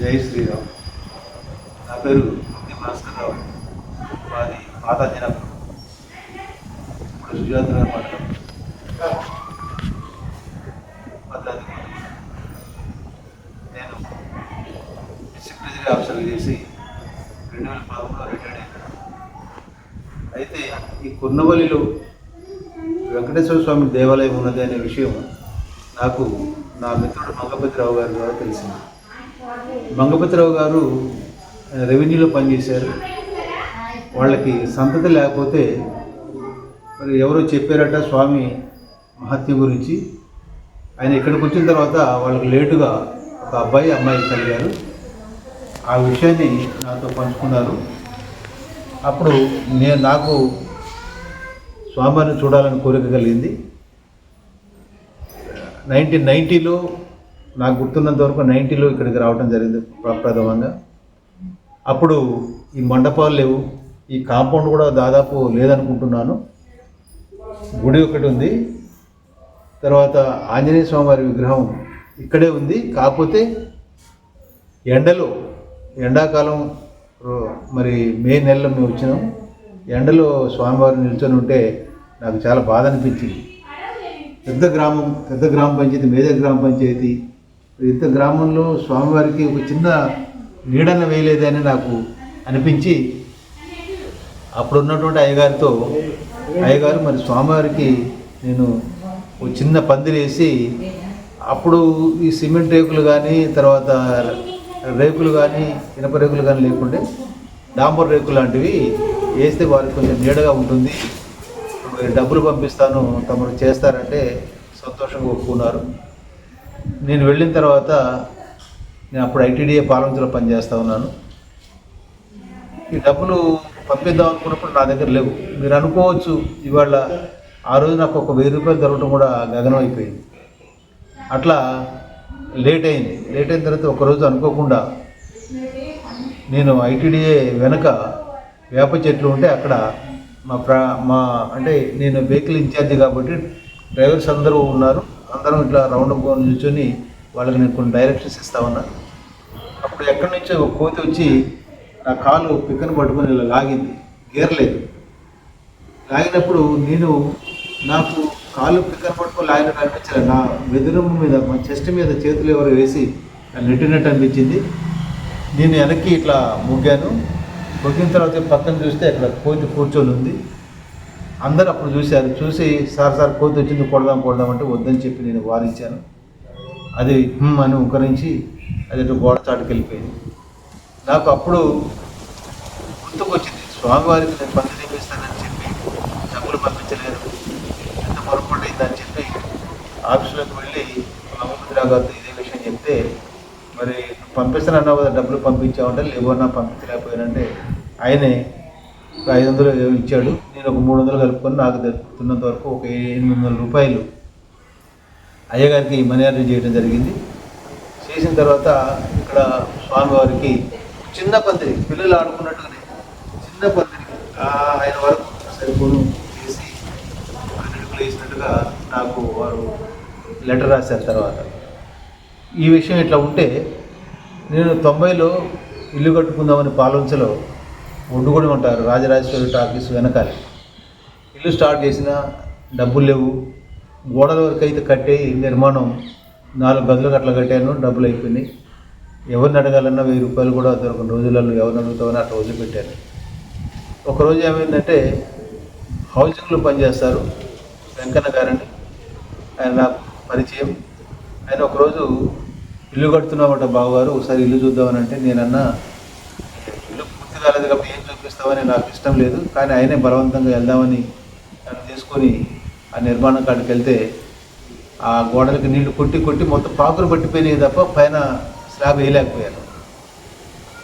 జై శ్రీరామ్. నా పేరు కుంటి భాస్కర్ రావు. మాది పాత జనపురం ఇప్పుడు సుజాత మండలం. భద్రాద్రి నేను డిస్ట్రిక్ట్ ట్రెజరీ ఆఫీసర్ చేసి రెండు వేల పదమూడులో రిటైర్డ్ అయ్యాను. అయితే ఈ కుర్నవల్లిలో వెంకటేశ్వర స్వామి దేవాలయం ఉన్నది అనే విషయం నాకు నా మిత్రుడు మంగపతిరావు గారి ద్వారా తెలిసింది. మంగపతిరావు గారు రెవెన్యూలో పనిచేశారు. వాళ్ళకి సంతతి లేకపోతే మరి ఎవరో చెప్పారట స్వామి మహత్యం గురించి. ఆయన ఇక్కడికి వచ్చిన తర్వాత వాళ్ళకి లేటుగా ఒక అబ్బాయి అమ్మాయి కలిగారు. ఆ విషయాన్ని నాతో పంచుకున్నారు. అప్పుడు నేను నాకు స్వామిని చూడాలని కోరిక కలిగింది. నైన్టీన్ నైంటీలో నాకు గుర్తున్నంత వరకు నైంటీలో ఇక్కడికి రావడం జరిగింది ప్ర- ప్రథమంగా. అప్పుడు ఈ మండపాలు లేవు. ఈ కాంపౌండ్ కూడా దాదాపు లేదనుకుంటున్నాను. గుడి ఒకటి ఉంది. తర్వాత ఆంజనేయ స్వామివారి విగ్రహం ఇక్కడే ఉంది. కాకపోతే ఎండలో ఎండాకాలం మరి మే నెలలో మేము వచ్చినాం. ఎండలో స్వామివారు నిల్చొని ఉంటే నాకు చాలా బాధ అనిపించింది. పెద్ద గ్రామం పెద్ద గ్రామ పంచాయతీ మేజర్ గ్రామ పంచాయతీ ఇంత గ్రామంలో స్వామివారికి ఒక చిన్న నీడన వేయలేదని నాకు అనిపించి అప్పుడు ఉన్నటువంటి అయ్యగారితో అయ్యగారు మరి స్వామివారికి నేను ఒక చిన్న పందిరేసి అప్పుడు ఈ సిమెంట్ రేకులు కానీ తర్వాత రేకులు కానీ ఇనప రేకులు కానీ లేకుంటే డాంబర్ రేకులు లాంటివి వేస్తే వారికి కొంచెం నీడగా ఉంటుంది. డబ్బులు పంపిస్తాను తమరు చేస్తారంటే సంతోషంగా ఒప్పుకున్నారు. నేను వెళ్ళిన తర్వాత నేను అప్పుడు ఐటీడీఏ పాలనలో పనిచేస్తూ ఉన్నాను. ఈ డబ్బులు పంపిద్దాం అనుకున్నప్పుడు నా దగ్గర లేవు. మీరు అనుకోవచ్చు ఇవాళ ఆ రోజు నాకు ఒక వెయ్యి రూపాయలు దొరకడం కూడా గగనం అయిపోయింది. అట్లా లేట్ అయింది. లేట్ అయిన తర్వాత ఒకరోజు అనుకోకుండా నేను ఐటీడీఏ వెనక వేప చెట్లు ఉంటే అక్కడ మా ప్రా మా అంటే నేను వెహికల్ ఇన్ఛార్జ్ కాబట్టి డ్రైవర్స్ అందరూ ఉన్నారు. అందరం ఇట్లా రౌండ్ నిల్చొని వాళ్ళకి నేను కొన్ని డైరెక్షన్స్ ఇస్తా ఉన్నా. అప్పుడు ఎక్కడి నుంచో ఒక కోతి వచ్చి నా కాలు పిక్కను పట్టుకొని ఇలా లాగింది. గేరలేదు లాగినప్పుడు నేను నాకు కాలు పిక్కను పట్టుకొని లాగినట్టు అనిపించలేదు నా వెదురమ్మ మీద మా చెస్ట్ మీద చేతులు ఎవరు వేసి నెట్టినట్టు అనిపించింది. నేను వెనక్కి ఇట్లా మొగ్గాను. మొగ్గిన తర్వాత పక్కన చూస్తే అక్కడ కోతి కూర్చొని ఉంది. అందరూ అప్పుడు చూశారు. చూసి సార్ సార్ కోతి వచ్చింది కొడదాం కొడదాం అంటే వద్దని చెప్పి నేను వారించాను అది అని ఉంకరించి అది గోడ చాటుకు వెళ్ళిపోయింది నాకు అప్పుడు గుర్తుకొచ్చింది స్వామివారికి నేను పందిరి వేస్తానని చెప్పి డబ్బులు పంపించలేదు. ఎంత పొరపాటు అని చెప్పి ఆఫీసులోకి వెళ్ళి రామభద్రరావు గారితో ఇదే విషయం చెప్తే మరి పంపిస్తానన్నావు కదా డబ్బులు పంపించావంటే లేవన్నా పంపించలేకపోయానంటే ఆయనే ఐదు వందలు ఇచ్చాడు. నేను ఒక మూడు వందలు కలుపుకొని నాకు దొరుకుతున్నంత వరకు ఒక ఎనిమిది వందల రూపాయలు అయ్యగారికి మనీ ఆర్డర్ చేయడం జరిగింది. చేసిన తర్వాత ఇక్కడ స్వామివారికి చిన్న పందిరి పిల్లలు ఆడుకున్నట్టుగానే చిన్న పందిరి ఆ ఆయన వరకు సరిపోను చేసి అడుగులు వేసినట్టుగా నాకు వారు లెటర్ రాశారు తర్వాత. ఈ విషయం ఇట్లా ఉంటే నేను తొంభైలో ఇల్లు కట్టుకుందామని పాలంచలో ఒడ్డుకొని ఉంటారు. రాజరాజేశ్వరి టాకీస్ వెనకాల. ఇల్లు స్టార్ట్ చేసిన డబ్బులు లేవు. గోడల వరకు అయితే కట్టే నిర్మాణం నాలుగు గదులు అట్లా కట్టాను. డబ్బులు అయిపోయినాయి. ఎవరిని అడగాలన్నా వెయ్యి రూపాయలు కూడా దొరకని రోజులలో ఎవరిని అడుగుతామని అట్లా వదిలిపెట్టాను ఒకరోజు ఏమైందంటే హౌసింగ్లో పనిచేస్తారు వెంకన్న గారని. ఆయన నాకు పరిచయం. ఆయన ఒకరోజు ఇల్లు కడుతున్నామట బావగారు. ఒకసారి ఇల్లు చూద్దామని అంటే నేనన్నా పూర్తి రాలేదు కాబట్టి ఏం చూపిస్తామని నాకు ఇష్టం లేదు. కానీ ఆయనే బలవంతంగా వెళ్దామని నన్ను తీసుకొని ఆ నిర్మాణం కాడికి వెళ్తే ఆ గోడలకి నీళ్ళు కొట్టి కొట్టి మొత్తం పాకులు పట్టిపోయినాయి తప్ప పైన స్లాబ్ వేయలేకపోయాను.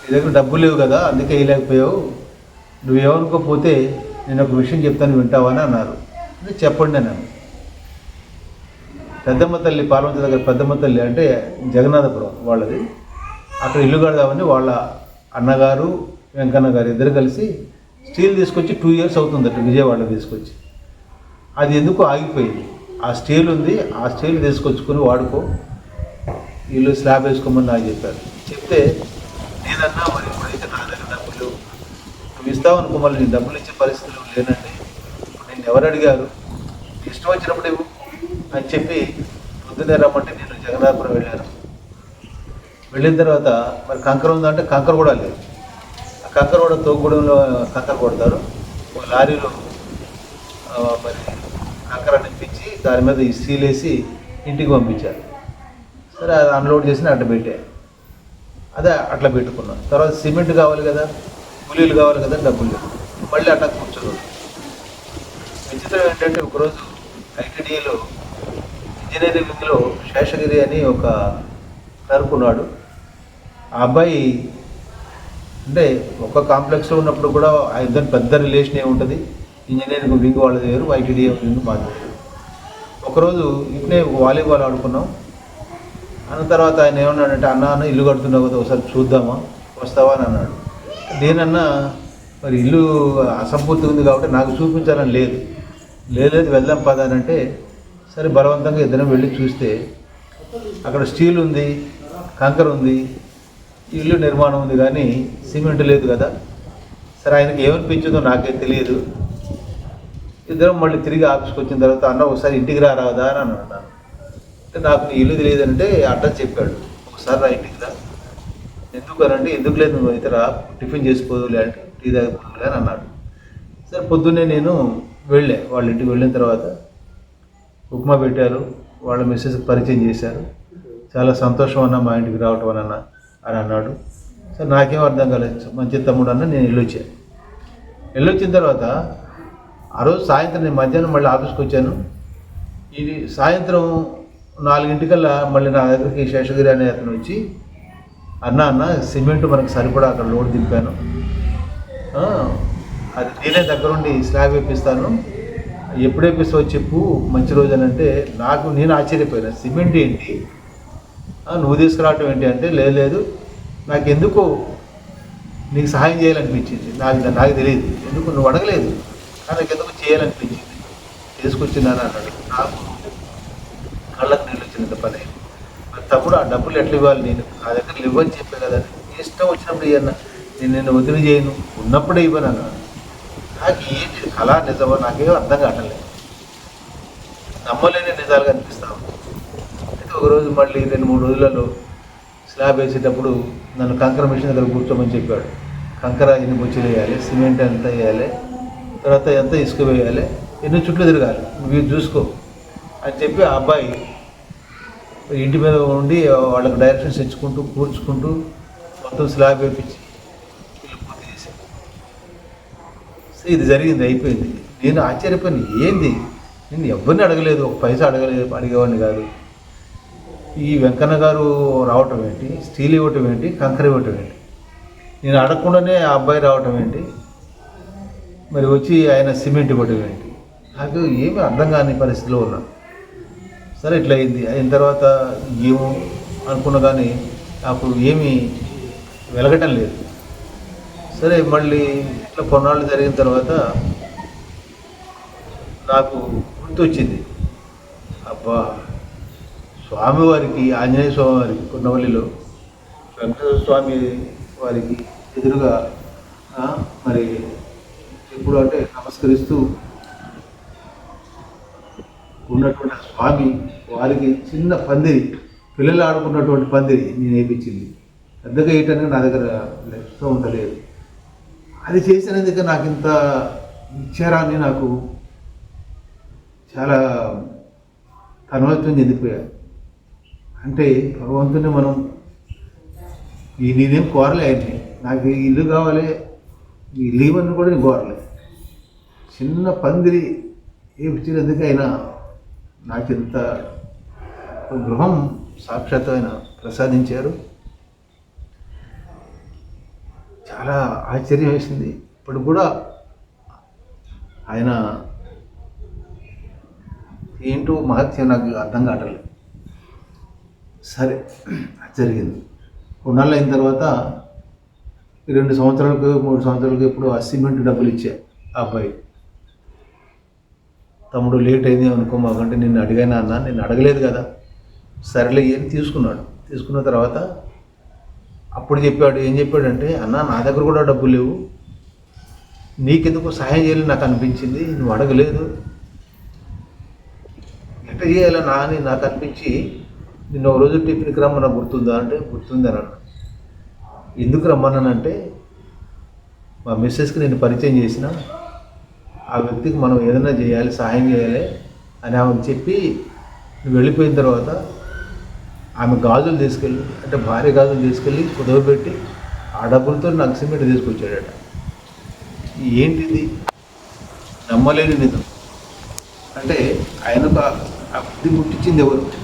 నీ దగ్గర డబ్బులు లేవు కదా అందుకే వేయలేకపోయావు. నువ్వేమనుకోకపోతే నేను ఒక విషయం చెప్తాను వింటావా అని అన్నారు. అంటే చెప్పండి అన్నాను. పెద్దమ్మ తల్లి పార్వతి దగ్గర పెద్దమ్మ తల్లి అంటే జగన్నాథపురం వాళ్ళది. అక్కడ ఇల్లు కడదామని వాళ్ళ అన్నగారు వెంకన్న గారు ఇద్దరు కలిసి స్టీల్ తీసుకొచ్చి టూ ఇయర్స్ అవుతుందట విజయవాడ తీసుకొచ్చి. అది ఎందుకు ఆగిపోయింది. ఆ స్టీల్ ఉంది ఆ స్టీల్ తీసుకొచ్చుకొని వాడుకో. వీళ్ళు స్లాబ్ వేసుకోమని నాకు చెప్పారు. చెప్తే నేనన్నా మరి ఇప్పుడైతే నా దగ్గర డబ్బులు నువ్వు ఇస్తావు అనుకో మళ్ళీ నేను డబ్బులు ఇచ్చే పరిస్థితులు లేనండి. నేను ఎవరు అడిగారు? ఇష్టం వచ్చినప్పుడు ఇవ్వు. అని చెప్పి పొద్దున్నే రమ్మంటే నేను జగన్నాథపురం వెళ్ళాను. వెళ్ళిన తర్వాత మరి కంకర ఉందంటే కంకర కూడా లేదు. కంకర కూడా తోగుడంలో కంకర కొడతారు. ఒక లారీలో మరి కంకర నింపించి దాని మీద ఈ సీల్ వేసి ఇంటికి పంపించారు. సరే అది అన్లోడ్ చేసి అట్ట పెట్టే అదే అట్లా పెట్టుకున్నాం తర్వాత సిమెంట్ కావాలి కదా కూలీలు కావాలి కదా డబ్బులు లేదు మళ్ళీ అట్లా కూర్చోదు విచిత్రం ఏంటంటే ఒకరోజు ఐటీడీలో ఇంజనీరింగ్లో శేషగిరి అని ఒక క్లర్క్ ఉన్నాడు ఆ అబ్బాయి అంటే ఒక కాంప్లెక్స్లో ఉన్నప్పుడు కూడా ఆ ఇద్దరు పెద్ద రిలేషన్ ఏముంటుంది ఇంజనీరింగ్ వింగ్ వాళ్ళది వేరు వైటీడీ వింగ్ మాది. ఒకరోజు ఇట్నే వాలీబాల్ ఆడుకున్నాం. అన్న తర్వాత ఆయన ఏమన్నాడంటే అన్న అన్న ఇల్లు కడుతున్నావు కదా ఒకసారి చూద్దామా వస్తావా? అని అన్నాడు. నేనన్నా మరి ఇల్లు అసంపూర్తి ఉంది కాబట్టి నాకు చూపించాలని లేదు లేదు వెళ్దాం పదా అని అంటే సరే బలవంతంగా ఇద్దరం వెళ్ళి చూస్తే అక్కడ స్టీల్ ఉంది కంకర ఉంది ఇల్లు నిర్మాణం ఉంది కానీ సిమెంట్ లేదు కదా. సరే ఆయనకి ఏమనిపించిందో నాకే తెలియదు. ఇద్దరం మళ్ళీ తిరిగి ఆఫీస్కి వచ్చిన తర్వాత అన్న ఒకసారి ఇంటికి రారాదా అని అన్నాను అంటే నాకు నీ ఇల్లు తెలియదంటే అడ్రస్ చెప్పాడు. ఒకసారి రా ఇంటికి రా. ఎందుకు అంటే ఎందుకు లేదు నువ్వు అయితే రా టిఫిన్ చేసిపోదులే అంటే టీ తాగిపోదులే అని అన్నాడు. సరే పొద్దున్నే నేను వెళ్ళే. వాళ్ళ ఇంటికి వెళ్ళిన తర్వాత ఉప్మా పెట్టారు. వాళ్ళ మెసేజ్ పరిచయం చేశారు. చాలా సంతోషం అన్న మా ఇంటికి రావటం అని అన్న. అని అన్నాడు. సరే నాకేం అర్థం కాలేదు. మంచి తమ్ముడు అన్న నేను వెళ్ళొచ్చాను వెళ్ళొచ్చిన తర్వాత ఆ రోజు సాయంత్రం నేను మధ్యాహ్నం మళ్ళీ ఆఫీస్కి వచ్చాను. ఇది సాయంత్రం నాలుగింటికల్లా మళ్ళీ నా దగ్గరికి శేషగిరి అనే అతను వచ్చి అన్న అన్న సిమెంట్ మనకు సరిపడా అక్కడ లోడ్ దింపాను. అది నేనే దగ్గరుండి స్లాబ్ వేపిస్తాను. ఎప్పుడు వేపిస్తావో చెప్పు మంచి రోజు అని అంటే నాకు నేను ఆశ్చర్యపోయినా. సిమెంట్ ఏంటి? నువ్వు తీసుకురావటం ఏంటి? అంటే లేదు లేదు. నాకు ఎందుకు నీకు సహాయం చేయాలనిపించింది. నాకు నాకు తెలియదు. ఎందుకు? నువ్వు అడగలేదు. కానీ నాకు ఎందుకు చేయాలనిపించింది. తీసుకొచ్చిందని అన్నాడు. నాకు కళ్ళకు నీళ్ళు వచ్చినంత పని. మరి తప్పుడు ఆ డబ్బులు ఎట్లా ఇవ్వాలి నేను? నా దగ్గర ఇవ్వని చెప్పే కదా ఇష్టం వచ్చినప్పుడు ఇవ్వన్నా నేను నిన్ను వదిలి చేయను. ఉన్నప్పుడే ఇవ్వను అన్నాడు. నాకు ఏంటి? కళ నిజమో? నాకేమో అర్థం కావట్లేదు. నమ్మలేని నిజాలుగా అనిపిస్తాను ఒకరోజు మళ్ళీ రెండు మూడు రోజులలో స్లాబ్ వేసేటప్పుడు నన్ను కంకర మిషన్ దగ్గర కూర్చోమని చెప్పాడు. కంకర ఎన్ని బొచ్చులు వేయాలి సిమెంట్ ఎంత వేయాలి తర్వాత ఎంత ఇసుక వేయాలి ఎన్ని చుట్లు తిరగాలి నువ్వు చూసుకో అని చెప్పి ఆ అబ్బాయి ఇంటి మీద ఉండి వాళ్ళకి డైరెక్షన్స్ ఇచ్చుకుంటూ కూర్చుకుంటూ మొత్తం స్లాబ్ వేపించి పూర్తి చేశాను సో ఇది జరిగింది అయిపోయింది. నేను ఆశ్చర్యపోయిన ఏంది? నేను ఎవరిని అడగలేదు? ఒక పైసా అడగలేదు అడిగేవాడిని కాదు. ఈ వెంకన్న గారు రావటం ఏంటి? స్టీల్ ఇవ్వటం ఏంటి? కంకర ఇవ్వటం ఏంటి? నేను అడగకుండానే ఆ అబ్బాయి రావటం ఏంటి? మరి వచ్చి ఆయన సిమెంట్ ఇవ్వటం ఏంటి? నాకు ఏమీ అర్థం కాని పరిస్థితిలో ఉన్నా. సరే ఇట్లా అయింది. అయిన తర్వాత ఏమో అనుకున్న కానీ నాకు ఏమీ వెలగటం లేదు. సరే మళ్ళీ ఇట్లా కొన్నాళ్ళు జరిగిన తర్వాత నాకు గుర్తొచ్చింది. అబ్బా! స్వామివారికి ఆంజనేయ స్వామి వారికి కొన్నవల్లిలో వెంకటేశ్వర స్వామి వారికి ఎదురుగా మరి ఎప్పుడు అంటే నమస్కరిస్తూ ఉన్నటువంటి స్వామి వారికి చిన్న పందిరి పిల్లలు ఆడుకున్నటువంటి పందిరి నేను వేయించింది పెద్దగా వేయటానికి నా దగ్గర ఇష్టం ఉండలేదు. అది చేసినందుకు నాకు ఇంత ఇచ్చారా నాకు చాలా తన్మత్వం చెందిపోయాను అంటే భగవంతుని మనం ఈ నేనేం కోరలే ఆయన్ని. నాకు ఈ ఇల్లు కావాలి ఈ ఇల్లు ఇవన్నీ కూడా నేను కోరలే. చిన్న పందిరి ఏపించినందుకు అయినా నాకు ఇంత గృహం సాక్షాత్ ఆయన ప్రసాదించారు. చాలా ఆశ్చర్యం వేసింది. ఇప్పుడు కూడా ఆయన ఏంటో మహత్యం నాకు అర్థం కావట్లేదు. సరే జరిగింది. కొన్నాళ్ళు అయిన తర్వాత ఈ రెండు సంవత్సరాలకు మూడు సంవత్సరాలకు ఎప్పుడు ఆ సిమెంట్ డబ్బులు ఇచ్చా ఆ అబ్బాయి. తమ్ముడు లేట్ అయింది అనుకో మాకంటే నిన్ను అడిగాను అన్నా నేను అడగలేదు కదా. సరేలే ఏం తీసుకున్నాడు? తీసుకున్న తర్వాత అప్పుడు చెప్పాడు ఏం చెప్పాడంటే అన్న నా దగ్గర కూడా డబ్బులు లేవు. నీకెందుకు సహాయం చేయాలని నాకు అనిపించింది నువ్వు అడగలేదు. ఎట్లా చేయాలన్నా నా అని నాకు అనిపించి నిన్న ఒక రోజు టిఫిన్కి రమ్మన్నా గుర్తుందా అంటే గుర్తుంది అని అన్నా ఎందుకు రమ్మన్నానంటే మా మిస్సెస్కి నేను పరిచయం చేసిన ఆ వ్యక్తికి మనం ఏదైనా చేయాలి సహాయం చేయాలి అని ఆమెకు చెప్పి నువ్వు వెళ్ళిపోయిన తర్వాత ఆమె గాజులు తీసుకెళ్ళి అంటే భార్య గాజులు తీసుకెళ్ళి కుదవబెట్టి ఆ డబ్బులతో నాకు సిమెంట్ తీసుకొచ్చాడట. ఏంటిది? నమ్మలేని నిజం. అంటే ఆయనకు ఆ- ఆ బుద్ధి ఎవరు?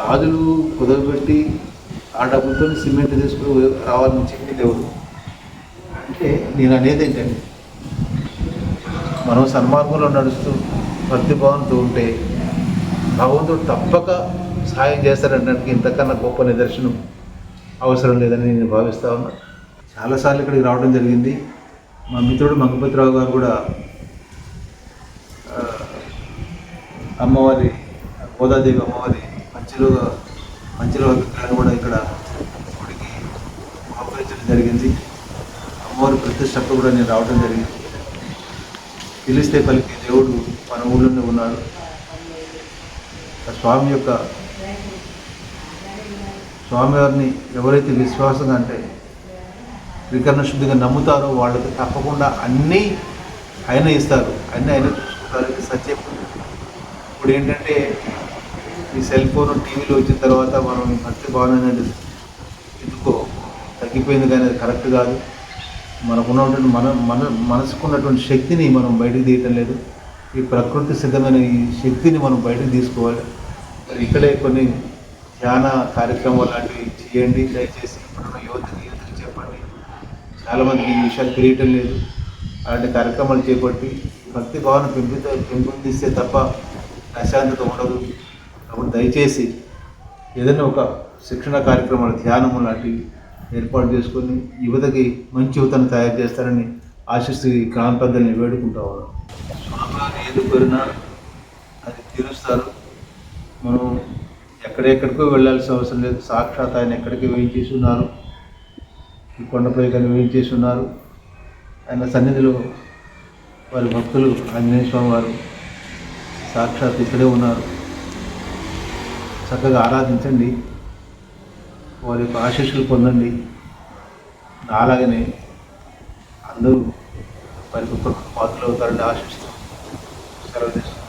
గాజులు కుదవబెట్టి ఆ డబ్బులతో సిమెంట్ తీసుకుని రావాలని చెప్పింది ఎవరు అంటే నేను అనేది ఏంటండి మనం సన్మార్గంలో నడుస్తూ భక్తిభావంతో ఉంటే భగవంతుడు తప్పక సహాయం చేస్తారనడానికి ఇంతకన్నా గొప్ప నిదర్శనం అవసరం లేదని నేను భావిస్తా ఉన్నా. చాలాసార్లు ఇక్కడికి రావడం జరిగింది. మా మిత్రుడు మంగపతిరావు గారు కూడా అమ్మవారి గోదాదేవి అమ్మవారి మంచిలో మంచిలో విగ్రహాన్ని కూడా ఇక్కడ గుడికి ఆహ్వానించడం జరిగింది. అమ్మవారి ప్రతిష్టప్పుడు కూడా నేను రావడం జరిగింది. పిలిస్తే పలికి దేవుడు మన ఊళ్ళోనే ఉన్నాడు. ఆ స్వామి యొక్క స్వామివారిని ఎవరైతే విశ్వాసంగా అంటే వికరణ శుద్ధిగా నమ్ముతారో వాళ్ళకి తప్పకుండా అన్నీ ఆయన ఇస్తారు. అన్నీ ఆయన చూసుకుంటారు సత్యం. ఇప్పుడు ఏంటంటే ఈ సెల్ ఫోన్ టీవీలో వచ్చిన తర్వాత మనం ఈ భక్తి భావన అనేది ఎందుకో తగ్గిపోయింది కానీ అది కరెక్ట్ కాదు. మనకున్నటువంటి మన మన మనసుకున్నటువంటి శక్తిని మనం బయటకు తీయటం లేదు. ఈ ప్రకృతి సిద్ధమైన ఈ శక్తిని మనం బయటకు తీసుకోవాలి. మరి ఇక్కడే కొన్ని ధ్యాన కార్యక్రమాలు లాంటివి చేయండి. దయచేసి ఇప్పుడున్న యువతకి యువతకి చెప్పండి. చాలామందికి ఈ విషయాలు తెలియటం లేదు. అలాంటి కార్యక్రమాలు చేపట్టి భక్తి భావన పెంపు పెంపొందిస్తే తప్ప ప్రశాంతత ఉండదు. కాబట్టి దయచేసి ఏదైనా ఒక శిక్షణ కార్యక్రమాలు ధ్యానము లాంటివి ఏర్పాటు చేసుకొని యువతకి మంచి యువతను తయారు చేస్తారని ఆశిస్తూ ఈ గ్రామ పెద్దల్ని వేడుకుంటా ఉన్నాం. స్వామివారు ఏది కోరినా అది తీరుస్తారు. మనం ఎక్కడెక్కడికో వెళ్ళాల్సిన అవసరం లేదు. సాక్షాత్ ఆయన ఎక్కడికి వేయించేసి ఉన్నారు ఈ కొండపై కానీ వేయించేసి ఉన్నారు ఆయన సన్నిధిలో వారి భక్తులు ఆంజనేయ స్వామి వారు సాక్షాత్ ఇక్కడే ఉన్నారు. చక్కగా ఆరాధించండి. వారి యొక్క ఆశీస్సులు పొందండి. అలాగనే అందరూ వారి ఒక పాత్రలు అవుతారని ఆశిస్తూ సెలవు